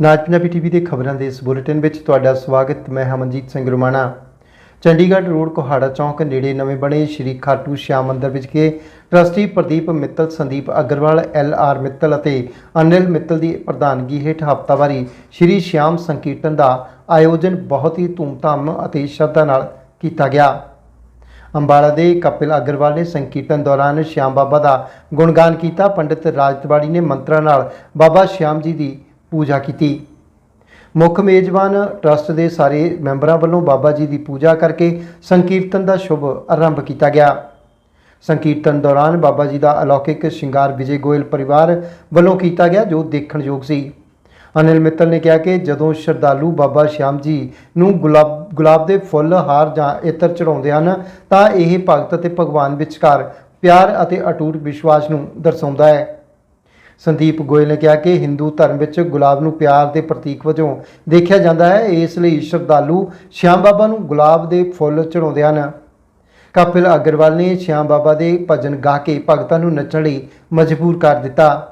ਨਾਜ Punjabi TV ਦੇ ਖਬਰਾਂ ਦੇ ਇਸ ਬੁਲੇਟਿਨ ਵਿੱਚ ਤੁਹਾਡਾ ਸਵਾਗਤ, ਮੈਂ ਹਮਨਜੀਤ ਸਿੰਘ ਰੁਮਾਣਾ। ਚੰਡੀਗੜ੍ਹ ਰੋਡ ਕੋਹਾੜਾ ਚੌਂਕ ਨੇੜੇ ਨਵੇਂ ਬਣੇ ਸ਼੍ਰੀ ਖਾਟੂ ਸ਼ਾਮ ਮੰਦਿਰ ਵਿਖੇ ਕੇ trustee Pradeep Mittal, Sandeep Agarwal, L R Mittal ਅਤੇ ਅਨਿਲ ਮਿੱਤਲ ਦੀ ਪ੍ਰਧਾਨਗੀ ਹੇਠ ਹਫ਼ਤਾਵਾਰੀ ਸ਼੍ਰੀ ਸ਼ਿਆਮ ਸੰਕੀਰਤਨ ਦਾ ਆਯੋਜਨ ਬਹੁਤ ਹੀ ਧੂਮਧਾਮ ਅਤੇ ਸ਼ਰਧਾ ਨਾਲ ਕੀਤਾ ਗਿਆ। ਅੰਬਾਲਾ ਦੇ ਕਪਿਲ ਅਗਰਵਾਲ ਨੇ ਸੰਕੀਰਤਨ ਦੌਰਾਨ ਸ਼ਿਆਮ ਬਾਬਾ ਦਾ ਗੁਣਗਾਨ ਕੀਤਾ। ਪੰਡਿਤ ਰਾਜ ਤਿਵਾੜੀ ਨੇ ਮੰਤਰਾਂ ਨਾਲ ਬਾਬਾ ਸ਼ਿਆਮ ਜੀ ਦੀ ਪੂਜਾ ਕੀਤੀ। ਮੁੱਖ ਮੇਜ਼ਬਾਨ ਟਰਸਟ ਦੇ ਸਾਰੇ ਮੈਂਬਰਾਂ ਵੱਲੋਂ ਬਾਬਾ ਜੀ ਦੀ ਪੂਜਾ ਕਰਕੇ ਸੰਕੀਰਤਨ ਦਾ ਸ਼ੁਭ ਆਰੰਭ ਕੀਤਾ ਗਿਆ। ਸੰਕੀਰਤਨ ਦੌਰਾਨ ਬਾਬਾ ਜੀ ਦਾ ਅਲੌਕਿਕ ਸ਼ਿੰਗਾਰ ਵਿਜੇ ਗੋਇਲ ਪਰਿਵਾਰ ਵੱਲੋਂ ਕੀਤਾ ਗਿਆ, ਜੋ ਦੇਖਣਯੋਗ ਸੀ। ਅਨਿਲ ਮਿੱਤਲ ਨੇ ਕਿਹਾ ਕਿ ਜਦੋਂ ਸ਼ਰਧਾਲੂ ਬਾਬਾ ਸ਼ਾਮ ਜੀ ਨੂੰ ਗੁਲਾਬ ਗੁਲਾਬ ਦੇ ਫੁੱਲ, ਹਾਰ ਜਾਂ ਇਤਰ ਚੜਾਉਂਦੇ ਹਨ, ਤਾਂ ਇਹ ਭਗਤ ਅਤੇ ਭਗਵਾਨ ਵਿਚਕਾਰ ਪਿਆਰ ਅਤੇ ਅਟੂਟ ਵਿਸ਼ਵਾਸ ਨੂੰ ਦਰਸਾਉਂਦਾ ਹੈ। ਸੰਦੀਪ ਗੋਇਲ ਨੇ ਕਿਹਾ ਕਿ ਹਿੰਦੂ ਧਰਮ ਵਿੱਚ ਗੁਲਾਬ ਨੂੰ ਪਿਆਰ ਦੇ ਪ੍ਰਤੀਕ ਵਜੋਂ ਦੇਖਿਆ ਜਾਂਦਾ ਹੈ। ਇਸ ਲਈ ਸ਼ਰਧਾਲੂ ਸ਼ਿਆਮ ਬਾਬਾ ਨੂੰ ਗੁਲਾਬ ਦੇ ਫੁੱਲ ਚੜਾਉਂਦੇ ਹਨ। ਕਪਿਲ ਅਗਰਵਾਲ ਨੇ ਸ਼ਿਆਮ ਬਾਬਾ ਦੇ ਭਜਨ ਗਾ ਕੇ ਭਗਤਾਂ ਨੂੰ ਨੱਚਣ ਲਈ ਮਜਬੂਰ ਕਰ ਦਿੱਤਾ।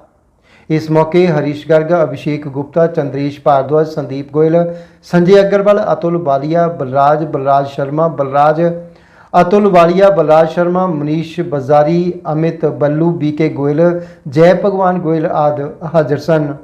ਇਸ ਮੌਕੇ ਹਰੀਸ਼ ਗਰਗ ਅਭਿਸ਼ੇਕ ਗੁਪਤਾ, ਚੰਦਰੇਸ਼ ਭਾਰਦਵਾਜ, ਸੰਦੀਪ ਗੋਇਲ, ਸੰਜੇ ਅਗਰਵਾਲ, ਅਤੁਲ ਬਾਲੀਆ, ਬਲਰਾਜ ਬਲਰਾਜ ਸ਼ਰਮਾ, ਬਲਰਾਜ ਅਤੁਲ ਵਾਲੀਆ, ਬਲਰਾਜ ਸ਼ਰਮਾ, ਮਨੀਸ਼ ਬਜ਼ਾਰੀ, ਅਮਿਤ ਬੱਲੂ ਬੀਕੇ ਗੋਇਲ, ਜੈ ਭਗਵਾਨ ਗੋਇਲ ਆਦ ਹਾਜ਼ਰ ਸਨ।